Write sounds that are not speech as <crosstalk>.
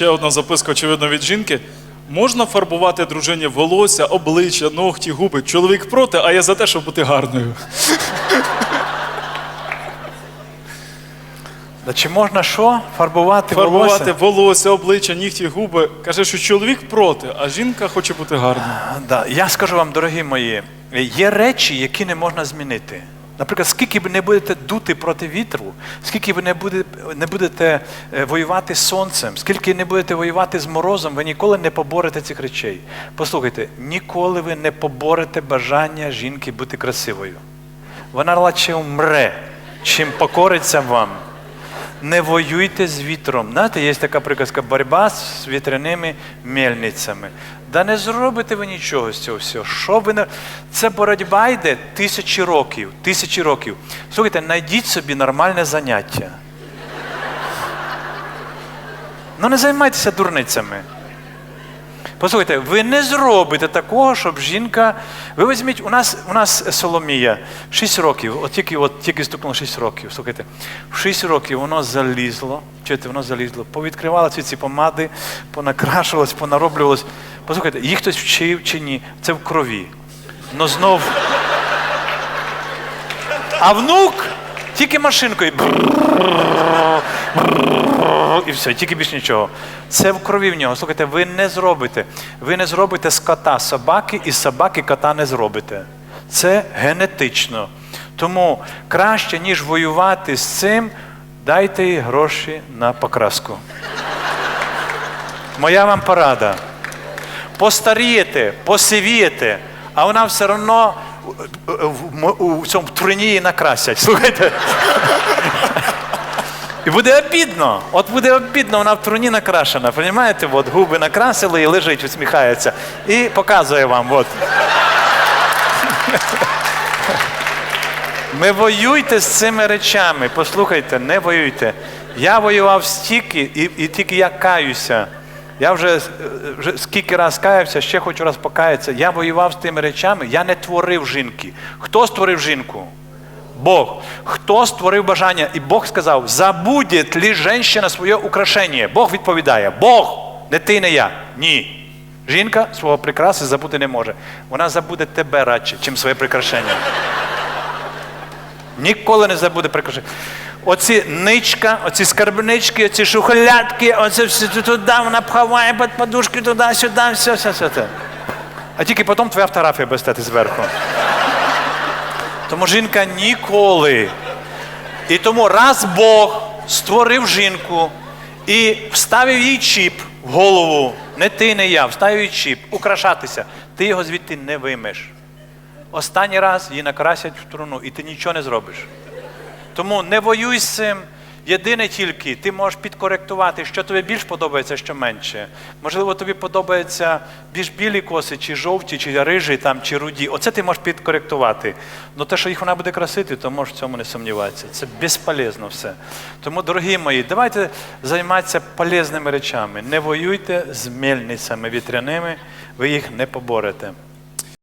ще одна записка, очевидно, від жінки. Можна фарбувати дружині волосся, обличчя, ногті, губи. Чоловік проти, а я за те, щоб бути гарною. <laughs> Да чи можна що? Фарбувати, Фарбувати волосся? волосся, обличчя, нігті, губи. Каже, що чоловік проти, а жінка хоче бути гарною. Да. Я скажу вам, дорогі мої, є речі, які не можна змінити. Наприклад, скільки ви не будете дути проти вітру, скільки ви не будете, не будете е, воювати з сонцем, скільки не будете воювати з морозом, ви ніколи не поборете цих речей. Послухайте, ніколи ви не поборете бажання жінки бути красивою. Вона радше умре, чим покориться вам. Не воюйте з вітром. Знаєте, є така приказка боротьба з вітряними мельницями. Да не зробите ви нічого з цього всього. Що ви не... Це боротьба йде тисячі років. Тисячі років. Слухайте, знайдіть собі нормальне заняття. Ну не займайтеся дурницями. Послухайте, ви не зробите такого, щоб жінка. Ви візьміть, у нас у нас Соломія 6 років, от тільки от тільки стукнуло 6 років. Слухайте, в 6 років воно залізло, чуєте, воно залізло, повідкривало ці ці помади, понакрашувалось, понароблювалось. Послухайте, їх хтось вчив чи ні, це в крові. Но знов. А внук тільки машинкою. І все, тільки більш нічого. Це в крові в нього. Слухайте, ви не зробите. Ви не зробите з кота собаки, і з собаки кота не зробите. Це генетично. Тому краще, ніж воювати з цим, дайте їй гроші на покраску. Моя вам порада. Постарієте, посивієте, а вона все одно у цьому труні накрасять. Слухайте. І буде обідно. От буде обідно, вона в труні накрашена. Понімаєте? От губи накрасили і лежить, усміхається. І показує вам. От. <laughs> Ми воюйте з цими речами. Послухайте, не воюйте. Я воював стільки, і, і тільки я каюся. Я вже, е, вже скільки раз каявся, ще хочу раз покаятися. Я воював з тими речами, я не творив жінки. Хто створив жінку? Бог. Хто створив бажання? І Бог сказав, забуде ли женщина своє украшення? Бог відповідає, Бог, не ти, не я. Ні. Жінка свого прикраси забути не може. Вона забуде тебе радше, чим своє прикрашення. Ніколи не забуде прикрашення. Оці ничка, оці скарбнички, оці шухлядки, оце все туди, вона пхаває під подушки туди, сюди, все, все, все. А тільки потім твоя фотографія буде стати зверху. Тому жінка ніколи. І тому раз Бог створив жінку і вставив їй чіп в голову, не ти, не я, вставив їй чіп, украшатися, ти його звідти не виймеш. Останній раз її накрасять в труну, і ти нічого не зробиш. Тому не воюй з цим. Єдине тільки, ти можеш підкоректувати, що тобі більш подобається, що менше. Можливо, тобі подобаються більш білі коси, чи жовті, чи рижі, там, чи руді. Оце ти можеш підкоректувати. Ну те, що їх вона буде красити, то можеш в цьому не сумніватися. Це безполезно все. Тому, дорогі мої, давайте займатися полезними речами. Не воюйте з мельницями вітряними, ви їх не поборете.